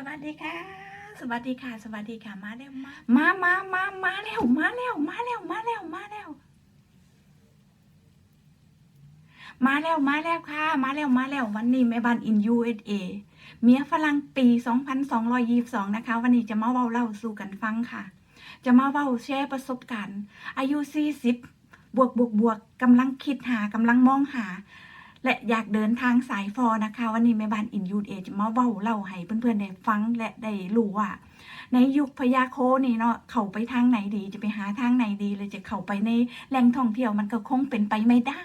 สวัสดีค่ะ สวัสดีค่ะ สวัสดีค่ะ มาแล้วมามามามามาแล้วมาแล้วมาแล้วมาแล้วมาแล้วมาแล้วมาแล้วค่ะ มาแล้วมาแล้ววันนี้แม่บ้านอิน USA เมียฝรั่งปี 2222 นะคะ วันนี้จะมาเว้าเล่าสู่กันฟังค่ะ จะมาเว้าแชร์ประสบการณ์ อายุ 40 บวกบวกบวกกำลังคิดหากำลังมองหา และอยากเดินทางสายฟอนะคะ วันนี้แม่บ้านอินยูเอจะมาเว้าเล่าให้เพื่อนๆได้ฟังและได้รู้ว่า ในยุคพยาโคนี่เนาะเข้าไปทางไหนดีจะไปหาทางไหนดีเลยจะเข้าไปในแหล่งท่องเที่ยวมันก็คงเป็นไปไม่ได้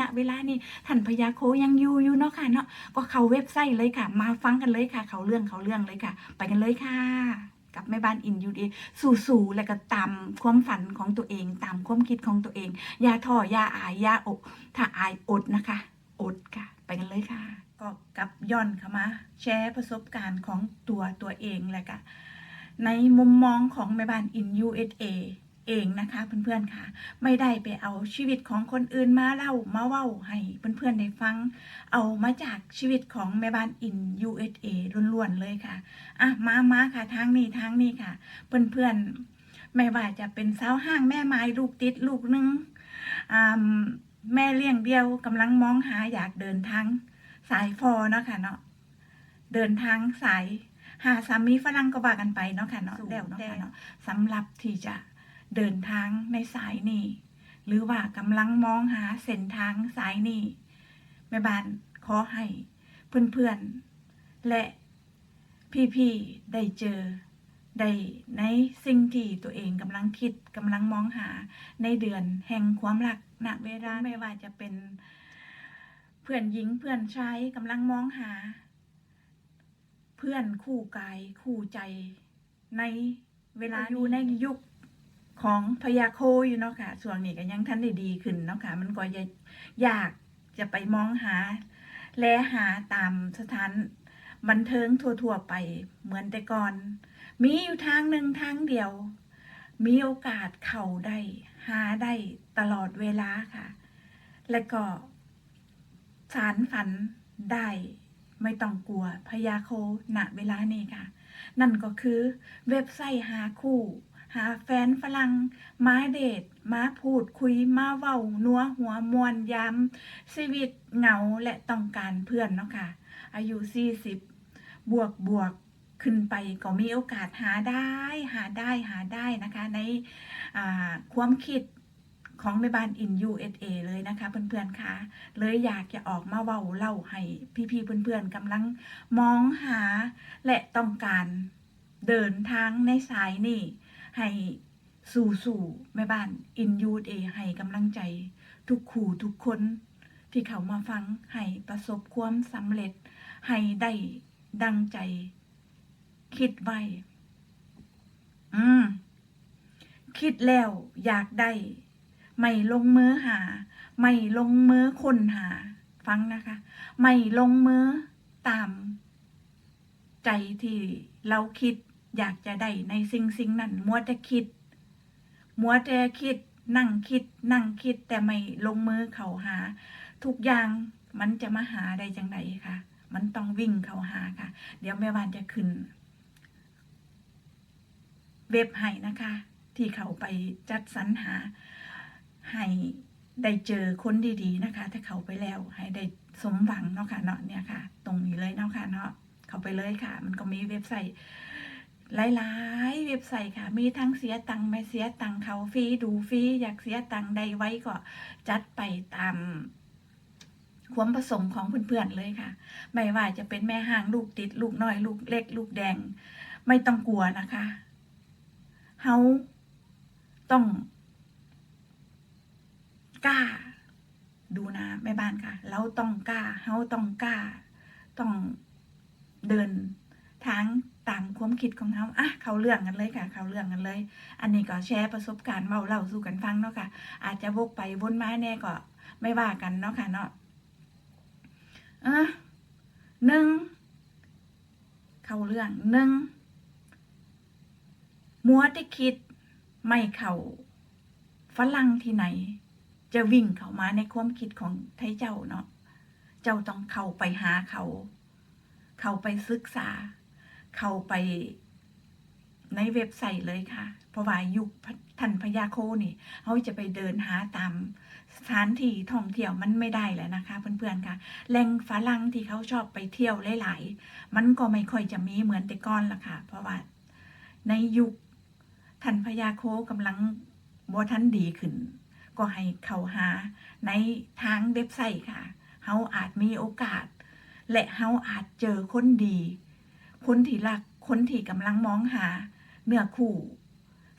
ณเวลานี้ท่านพยาโคยังอยู่อยู่เนาะค่ะเนาะก็เข้าเว็บไซต์เลยค่ะ มาฟังกันเลยค่ะ เขาเรื่องเขาเรื่องเลยค่ะ ไปกันเลยค่ะ กับแม่บ้านอินยูเอสู่ๆและก็ตามความฝันของตัวเอง ตามความคิดของตัวเองอย่าท้ออย่าอายอย่าอก ถ้าอายอดนะคะ อดค่ะ ไปกันเลยค่ะ ก็กลับย่อนเข้ามาแชร์ประสบการณ์ของตัวตัวเองแหละค่ะ ในมุมมองของแม่บ้านอิน USA เองนะคะเพื่อนๆค่ะ ไม่ได้ไปเอาชีวิตของคนอื่นมาเล่ามาเว้าให้เพื่อนๆได้ฟัง เอามาจากชีวิตของแม่บ้านอิน USA ล้วนๆเลยค่ะอะมามาค่ะทางนี้ทางนี้ค่ะ เพื่อนๆไม่ว่าจะเป็นสาวห้างแม่ไม้ลูกติดลูกนึงอ่า แม่เลี้ยงเดียวกำลังมองหาอยากเดินทางสายฟอเนาะค่ะเนาะเดินทางสายหาสามีฝรั่งก็ว่ากันไปเนาะค่ะเนาะแล้วเนาะค่ะเนาะสำหรับที่จะเดินทางในสายนี้หรือว่ากำลังมองหาเส้นทางสายนี้แม่บ้านขอให้เพื่อนๆและพี่ๆได้เจอได้ในสิ่งที่ตัวเองกำลังคิดกำลังมองหาในเดือนแห่งความรัก ณเวลาไม่ว่าจะเป็นเพื่อนหญิงเพื่อนชายกำลังมองหา เพื่อนคู่กายคู่ใจ ในเวลาอยู่ในยุคของพยาโคอยู่เนาะค่ะส่วนนี้ก็ยังทันได้ดีขึ้นเนาะค่ะมันก็จะยากจะไปมองหา และหาตามสถานบันเทิงทั่วๆไปเหมือนแต่ก่อน มีอยู่ทางหนึ่งทางเดียว มีโอกาสเข้าได้ หาได้ตลอดเวลาค่ะ และก็สารฝันได้ไม่ต้องกลัวพยาโคณเวลานี้ค่ะ นั่นก็คือเว็บไซต์หาคู่ หาแฟนฝรั่งมาเดทมาพูดคุยมาเว้านัวหัวมวนยามชีวิตเหงาและต้องการเพื่อนเนาะค่ะ อายุ 40 บวกบวก ขึ้นไปก็มีโอกาสหาได้ หาได้หาได้นะคะในความคิดของแม่บ้านอิน USA เลยนะคะเพื่อนๆคะเลยอยากจะออกมาเว้าเล่าให้พี่ๆเพื่อนๆกำลังมองหาและต้องการเดินทางในสายนี่ให้สู่สู่แม่บ้านอิน USA ให้กำลังใจทุกคู่ทุกคนที่เขามาฟังให้ประสบความสำเร็จให้ได้ดังใจ คิดไว้อืม คิดแล้วอยากได้ ไม่ลงมือหา ไม่ลงมือคนหา ฟังนะคะ ไม่ลงมือตาม ใจที่เราคิดอยากจะได้ในสิ่งสิ่งนั้นมัวแต่คิด มัวแต่คิด นั่งคิด นั่งคิดแต่ไม่ลงมือเขาหา ทุกอย่างมันจะมาหาได้จังไดค่ะมันต้องวิ่งเขาหาค่ะ เดี๋ยวแม่วานจะขึ้น เว็บให้นะคะ ที่เขาไปจัดสรรหาให้ได้เจอคนดีๆนะคะ ถ้าเขาไปแล้วให้ได้สมหวังเนาะค่ะเนาะเนี่ยค่ะ ตรงนี้เลยเนาะค่ะเนาะเขาไปเลยค่ะ มันก็มีเว็บไซต์หลายๆเว็บไซต์ค่ะ มีทั้งเสียตังค์ไม่เสียตังค์เขาฟรีดูฟรีอยากเสียตังค์ใดไว้ก็จัดไปตามความประสงค์ของเพื่อนๆเลยค่ะ ไม่ว่าจะเป็นแม่ห้างลูกติด ลูกน้อย ลูกเล็ก ลูกแดง ไม่ต้องกลัวนะคะ เฮาต้องกล้า ดูนะแม่บ้านค่ะเราต้องกล้าเฮาต้องกล้า ต้องเดินทางตามความคิดของเขาอะเขาเรื่องกันเลยค่ะ เขาเรื่องกันเลย อันนี้ก็แชร์ประสบการณ์เมาเล่าสู่กันฟังเนาะค่ะ อาจจะวกไปวนมาแน่ก็ไม่ว่ากันเนาะค่ะเนาะอะหนึ่ง เขาเรื่องหนึ่ง มัวแต่คิดไม่เข้าฝรั่งที่ไหน จะวิ่งเข้ามาในความคิดของไทยเจ้าเนาะเจ้าต้องเข้าไปหาเขา เข้าไปศึกษา เข้าไปในเว็บไซต์เลยค่ะ เพราะว่ายุคทันพยาโคนี่เขาจะไปเดินหาตามสถานที่ท่องเที่ยวมันไม่ได้แล้วนะคะ เพื่อนๆค่ะแหล่งฝรั่งที่เขาชอบไปเที่ยวหลาย ๆ มันก็ไม่ค่อยจะมีเหมือนแต่ก่อนละค่ะ เพราะว่าในยุค ทันพยาโคกำลังบทันดีขึ้น ก็ให้เข้าหาในทางเว็บไซต์ค่ะเขาอาจมีโอกาส และเขาอาจเจอคนดี คนที่รักคนที่กำลังมองหา เนื้อคู่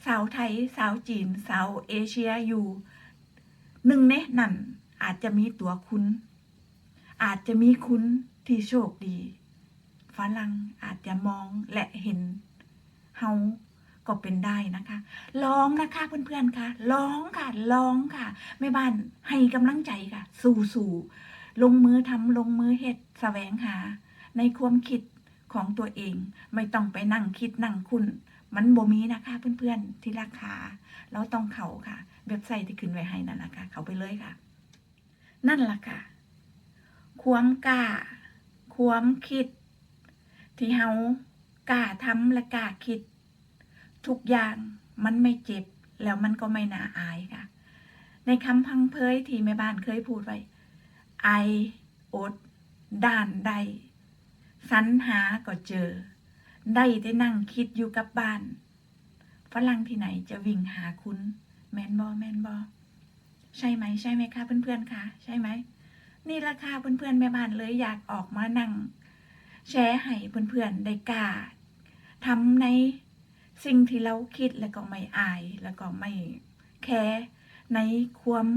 สาวไทย สาวจีน สาวเอเชียอยู่หนึ่งในนั้นอาจจะมีตัวคุณ อาจจะมีคุณที่โชคดีฝรั่งอาจจะมองและเห็นเฮา ก็เป็นได้นะคะ ลองนะคะเพื่อนๆค่ะ ลองค่ะ ลองค่ะแม่บ้านให้กำลังใจค่ะ สู่สู่ลงมือทำลงมือเฮ็ดแสวงหา ในความคิดของตัวเอง ไม่ต้องไปนั่งคิดนั่งคุณ มันบ่มีนะคะเพื่อนๆที่ราคาเราต้องเขาค่ะเว็บไซต์ที่ขึ้นไว้ให้นั่นแหละค่ะ เขาไปเลยค่ะ นั่นแหละค่ะ ความกล้า ความคิด ที่เฮากล้าทำและกล้าคิด ทุกอย่างมันไม่เจ็บ แล้วมันก็ไม่น่าอายค่ะ ในคำพังเพยที่แม่บ้านเคยพูดไว้ไออด ด้านใดสรรหาก็เจอ ได้ได้นั่งคิดอยู่กับบ้านฝรั่งที่ไหนจะวิ่งหาคุณ แมนบอแมนบอใช่ไหมใช่ไหมคะเพื่อนๆคะใช่ไหมนี่ราคาเพื่อนๆแม่บ้านเลยอยากออกมานั่ง แชร์ให้เพื่อนๆได้กล้าทำใน สิ่งที่เราคิดแล้วก็ไม่อาย แล้วก็ไม่แคร์ในความ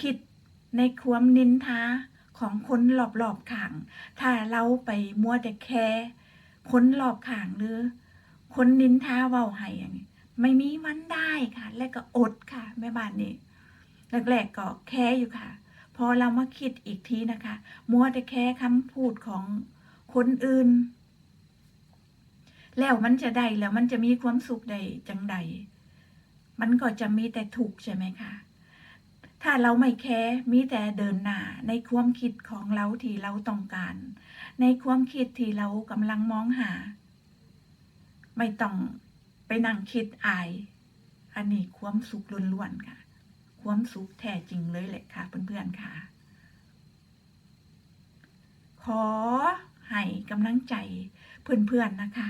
คิดในความนินทาของคนรอบๆข้าง ถ้าเราไปมัวแต่แคร์คนรอบข้างหรือ คนนินทาเว้าให้อย่างนี้ไม่มีวันได้ค่ะ และก็อดค่ะแม่บ้านนี่แรกๆก็แคร์อยู่ค่ะ พอเรามาคิดอีกทีนะคะ มัวแต่แค่คำพูดของคนอื่น แล้วมันจะได้แล้วมันจะมีความสุขใดจังใด มันก็จะมีแต่ถูกใช่ไหมคะ ถ้าเราไม่แคร์มีแต่เดินหน้าในความคิดของเราที่เราต้องการ ในความคิดที่เรากำลังมองหา ไม่ต้องไปนั่งคิดอาย อันนี้ความสุขล้วนๆค่ะ ความสุขแท้จริงเลยแหละค่ะ เพื่อนๆค่ะ ขอให้กำลังใจเพื่อนๆนะคะ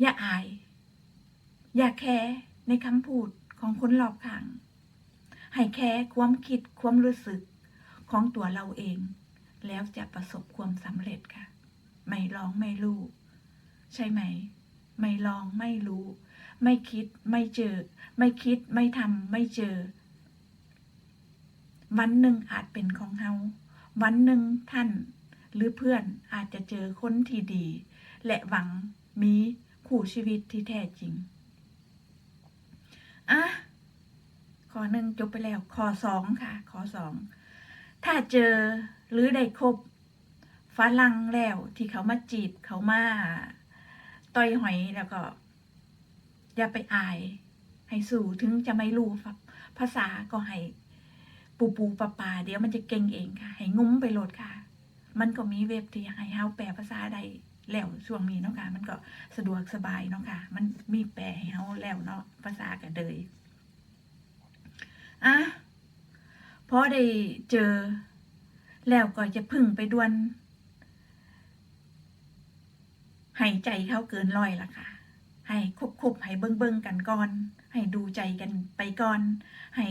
อย่าอาย อย่าแคร์ในคำพูดของคนรอบข้าง ให้แคร์ความคิดความรู้สึกของตัวเราเอง แล้วจะประสบความสำเร็จค่ะ ไม่ลองไม่รู้ ใช่ไหม ไม่ลองไม่รู้ ไม่คิดไม่เจอ ไม่คิดไม่ทำไม่เจอ วันหนึ่งอาจเป็นของเฮาวันหนึ่งท่านหรือเพื่อนอาจจะเจอคนที่ดี และหวังมี คู่ชีวิตที่แท้จริง อะ ข้อหนึ่งจบไปแล้ว ข้อสองค่ะ ข้อสอง ถ้าเจอหรือได้คบฝรั่งแล้วที่เขามาจีบเขามาต่อยหอยแล้วก็ อย่าไปอาย ให้สู่ถึงจะไม่รู้ภาษาก็ให้ ปูปูปลาปลาเดี๋ยวมันจะเก่งเองค่ะ ให้งุ้มไปโหลดค่ะ มันก็มีเว็บที่ให้เฮาแปลภาษาได้ แล้วช่วงนี้เนาะค่ะ มันก็สะดวกสบายเนาะค่ะ มันมีแปลให้เฮาแล้วเนาะภาษากันเลยอะพอได้เจอ แล้วก็จะพึ่งไปดวนให้ใจเขาเกินร้อยละค่ะ ให้คุบๆให้เบิ่งกันก่อน ให้ดูใจกันไปก่อน ให้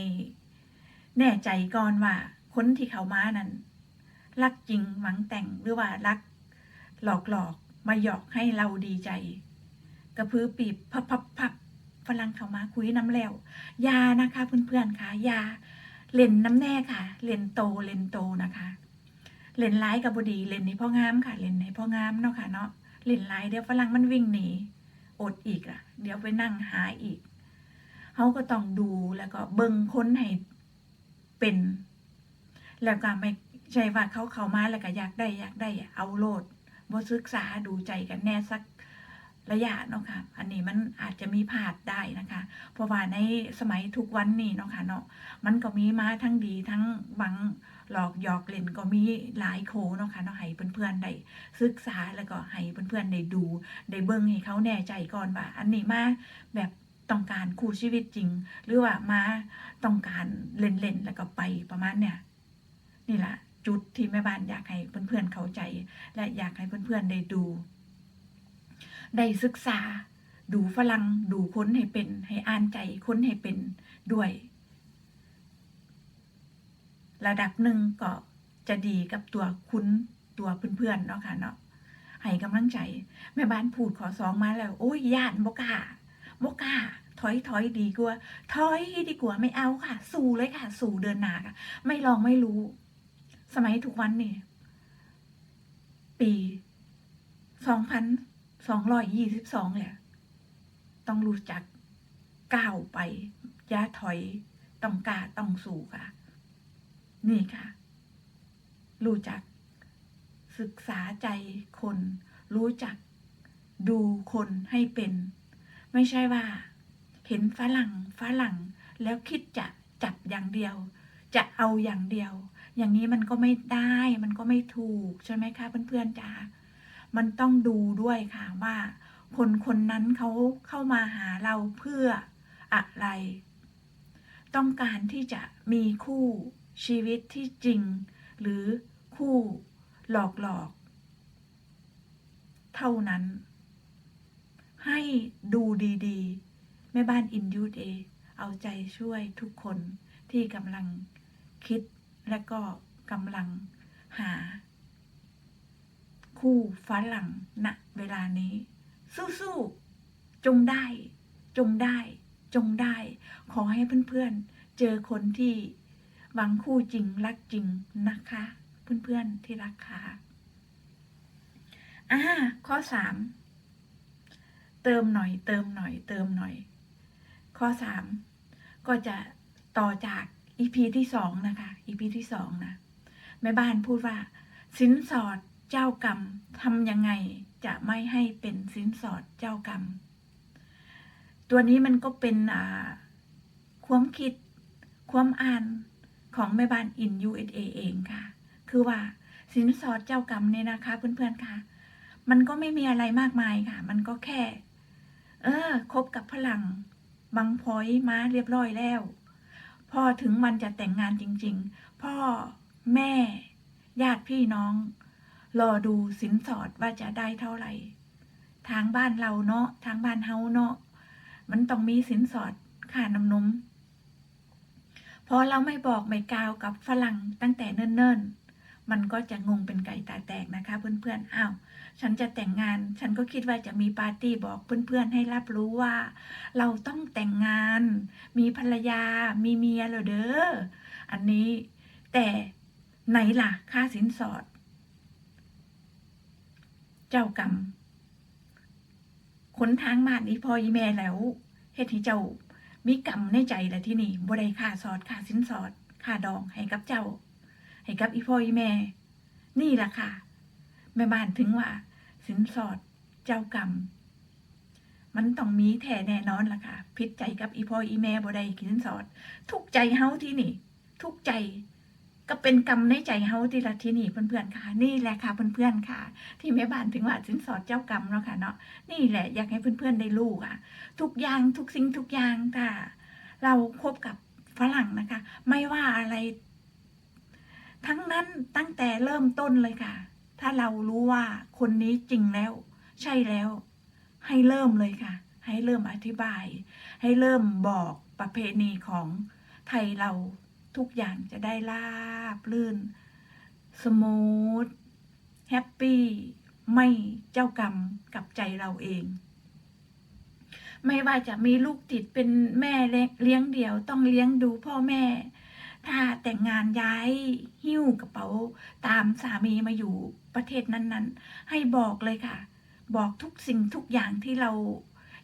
แน่ใจก่อนว่าคนที่เขามานั้นรักจริงหวังแต่งหรือว่ารักหลอกหลอก มาหยอกให้เราดีใจ กระพือปีบพับพับพับฝรั่งเขามาคุยน้ำแล้วยานะคะเพื่อนๆค่ะยาเล่นน้ำแน่ค่ะ เล่นโตเล่นโตนะคะเล่นร้ายกับบดีเล่นในพ่องามค่ะ เล่นในพ่องามเนาะค่ะเนาะเล่นร้ายเดี๋ยวฝรั่งมันวิ่งหนีอดอีกอะเดี๋ยวไปนั่งหาอีกเขาก็ต้องดูแล้วก็เบิ่งคนให้เป็น แล้วก็ไม่ใช่ว่าเขาเข้ามาแล้วก็อยากได้อยากได้อะเอาโลด บ่ศึกษาดูใจกันแน่สักระยะเนาะค่ะ อันนี้มันอาจจะมีพลาดได้นะคะ เพราะว่าในสมัยทุกวันนี้เนาะค่ะเนาะ มันก็มีมาทั้งดีทั้งบางหลอกหยอกเล่นก็มีหลายโคเนาะค่ะเนาะให้เพื่อนๆได้ศึกษาแล้วก็ให้เพื่อนๆได้ดูได้เบิ่งให้เขาแน่ใจก่อนว่า อันนี้มาแบบต้องการคู่ชีวิตจริง หรือว่ามาต้องการเล่นๆแล้วก็ไปประมาณเนี่ยนี่แหละ จุดที่แม่บ้านอยากให้เพื่อนๆเข้าใจ และอยากให้เพื่อนๆได้ดู ได้ศึกษา ดูฝรั่งดูค้นให้เป็น ให้อ่านใจค้นให้เป็นด้วย ระดับหนึ่งก็จะดีกับตัวคุณตัวเพื่อนๆเนาะค่ะเนาะให้กำลังใจ แม่บ้านพูดขอสองมาแล้ว โอ้ยย่านบกาบกาถอยถอยดีกว่า ถอยดีกว่าไม่เอาค่ะ สู่เลยค่ะ สู่เดินหนาค่ะ ไม่ลองไม่รู้ สมัยทุกวันนี่ ปีสองพันสองร้อยยี่สิบสองแหละต้องรู้จักก้าวไปอย่าถอย ต้องกล้าต้องสู้ค่ะ นี่ค่ะ รู้จัก ศึกษาใจคน รู้จัก ดูคนให้เป็น ไม่ใช่ว่า เห็นฝรั่งฝรั่งแล้วคิดจะจับอย่างเดียว จะเอาอย่างเดียว อย่างนี้มันก็ไม่ได้มันก็ไม่ถูกใช่ไหมคะเพื่อนๆจ๋ามันต้องดูด้วยค่ะว่าคนคนนั้นเขาเข้ามาหาเราเพื่ออะไร ต้องการที่จะมีคู่ชีวิตที่จริง หรือคู่หลอกหลอกๆเท่านั้น ให้ดูดีๆแม่บ้านอินยูเอเอาใจช่วยทุกคนที่กำลังคิด และก็กำลังหา คู่ฝรั่งณเวลานี้ สู้ๆจงได้ จงได้ จงได้ ขอให้เพื่อนๆ เจอคนที่หวังคู่จริงรักจริงนะคะ เพื่อนๆที่รักค่ะอ่าข้อสามเติมหน่อย เติมหน่อย เติมหน่อย ข้อสามก็จะต่อจาก อีพีที่สองนะคะอีพีที่สองนะแม่บ้านพูดว่า สินสอดเจ้ากรรมทำยังไงจะไม่ให้เป็นสินสอดเจ้ากรรม ตัวนี้มันก็เป็นความคิด ความอ่านของแม่บ้านอิน USA เองค่ะ คือว่าสินสอดเจ้ากรรมเนี่ยนะคะ เพื่อนๆค่ะ มันก็ไม่มีอะไรมากมายค่ะ มันก็แค่ เออคบกับพลังบางพอยมาเรียบร้อยแล้ว พอถึงวันจะแต่งงานจริง ๆ พ่อแม่ญาติพี่น้อง รอดูสินสอดว่าจะได้เท่าไหร่ ทางบ้านเราเนาะทางบ้านเฮาเนาะมันต้องมีสินสอดค่าน้ำนมพอเราไม่บอกไม่กล่าวกับฝรั่งตั้งแต่เนิ่นๆ มันก็จะงงเป็นไก่ตาแตกนะคะเพื่อนๆ อ้าว ฉันจะแต่งงาน ฉันก็คิดว่าจะมีปาร์ตี้บอกเพื่อนๆให้รับรู้ว่า เราต้องแต่งงาน มีภรรยา มีเมียแล้วเด้อ อันนี้แต่ไหนล่ะ ค่าสินสอด เจ้ากรรมขนทางมานี่พออีแม่แล้วเฮ็ดให้เจ้ามีกรรมในใจแหละที่นี่บ่ได้ค่าสอดค่าสินสอดค่าดองให้กับเจ้า ให้กับอีพ่ออีแม่ นี่ล่ะค่ะ แม่บ้านถึงว่า สินสอดเจ้ากรรม มันต้องมีแท้แน่นอนล่ะค่ะ พิษใจกับอีพ่ออีแม่บ่ได้สินสอด ทุกใจเฮาที่นี่ ทุกใจก็เป็นกรรมในใจเฮาที่ละที่นี่เพื่อนๆค่ะ นี่แหละค่ะเพื่อนๆค่ะ ที่แม่บ้านถึงว่าสินสอดเจ้ากรรมเนาะค่ะเนาะนี่แหละอยากให้เพื่อนๆได้รู้ค่ะ ทุกอย่างทุกสิ่งทุกอย่างค่ะ เราคบกับฝรั่งนะคะ ไม่ว่าอะไร ทั้งนั้นตั้งแต่เริ่มต้นเลยค่ะ ถ้าเรารู้ว่าคนนี้จริงแล้ว ใช่แล้ว ให้เริ่มเลยค่ะ ให้เริ่มอธิบาย ให้เริ่มบอกประเพณีของไทยเราทุกอย่างจะได้ราบลื่น สมูท แฮปปี้ ไม่เจ้ากรรมกับใจเราเอง ไม่ว่าจะมีลูกติดเป็นแม่เลี้ยงเดี่ยวต้องเลี้ยงดูพ่อแม่ ถ้าแต่งงานย้ายหิ้วกระเป๋าตามสามีมาอยู่ประเทศนั้น ๆ ให้บอกเลยค่ะ บอกทุกสิ่งทุกอย่างที่เรา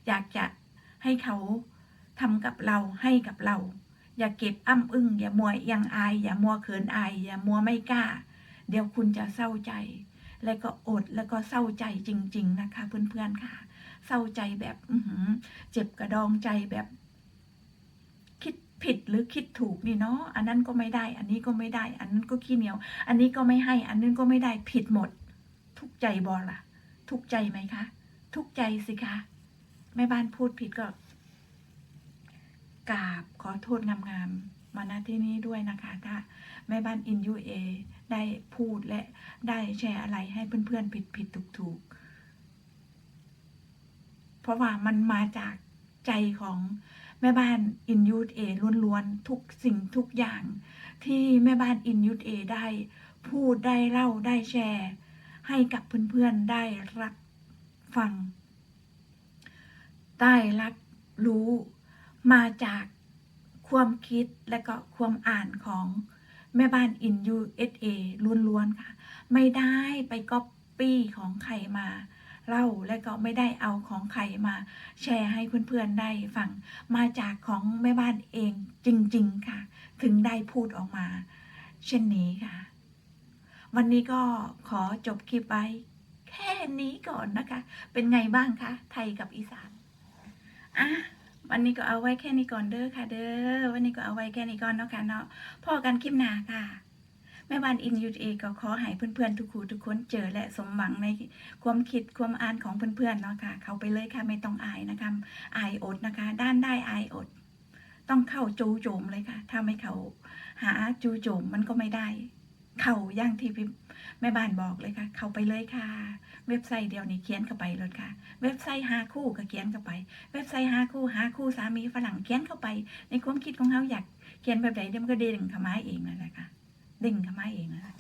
อยากจะให้เขาทำกับเราให้กับเรา อย่าเก็บอ้ำอึ้งอย่ามัวยังอาย อย่ามัวเขินอายอย่ามัวไม่กล้า เดี๋ยวคุณจะเศร้าใจ แล้วก็อดแล้วก็เศร้าใจจริง ๆ นะคะ เพื่อนๆค่ะ เศร้าใจแบบเจ็บกระดองใจแบบ ผิดหรือคิดถูกนี่เนาะอันนั้นก็ไม่ได้ อันนี้ก็ไม่ได้ อันนั้นก็ขี้เหนียว อันนี้ก็ไม่ให้ อันนั้นก็ไม่ได้ผิดหมด ทุกใจบอล่ะ ทุกใจไหมคะ ทุกใจสิคะแม่บ้านพูดผิดก็กราบขอโทษงามๆมาณที่นี้ด้วยนะคะถ้าแม่บ้านอินยูเอได้พูดและได้แชร์อะไรให้เพื่อนๆผิดผิดถูกถูกเพราะว่ามันมาจากใจของ แม่บ้านอินยูเอล้วนๆทุกสิ่งทุกอย่าง ที่แม่บ้านอินยูเอได้ พูดได้เล่าได้แชร์ ให้กับเพื่อนๆได้รับฟัง ได้รับรู้มาจากความคิดและก็ความอ่านของแม่บ้านอิน USA ล้วนๆค่ะ ไม่ได้ไปก๊อปปี้ของใครมา เล่าและก็ไม่ได้เอาของใครมาแชร์ให้เพื่อนๆได้ฟังมาจากของแม่บ้านเองจริง ๆค่ะ ถึงได้พูดออกมา เช่นนี้ค่ะ วันนี้ก็ขอจบคลิปไว้แค่นี้ก่อนนะคะ เป็นไงบ้างคะไทยกับอีสานอะวันนี้ก็เอาไว้แค่นี้ก่อนเด้อค่ะ เด้อวันนี้ก็เอาไว้แค่นี้ก่อนเนาะค่ะเนาะพอกันคลิปหน้าค่ะ แม่บ้านอินยูเอก็ขอให้เพื่อนๆทุกคู่ทุกคนเจอและสมหวังในความคิดความอ่านของเพื่อนๆเนาะค่ะ เขาไปเลยค่ะไม่ต้องอายนะคะอายอดนะคะ ด้านได้อายอด ต้องเข้าจูโจมเลยค่ะ ถ้าไม่เข้าหาจูโจมมันก็ไม่ได้ เข้าย่างที่พี่แม่บ้านบอกเลยค่ะ เข้าไปเลยค่ะ เว็บไซต์เดียวนี้เขียนเข้าไปเลยค่ะ เว็บไซต์หาคู่ก็เขียนเข้าไป เว็บไซต์หาคู่หาคู่สามีฝรั่งเขียนเข้าไป ในความคิดของเขาอยากเขียนแบบไหนเดี๋ยวมันก็เด้งเข้ามาเองนั่นแหละค่ะ เด้งเข้ามาเองนะคะ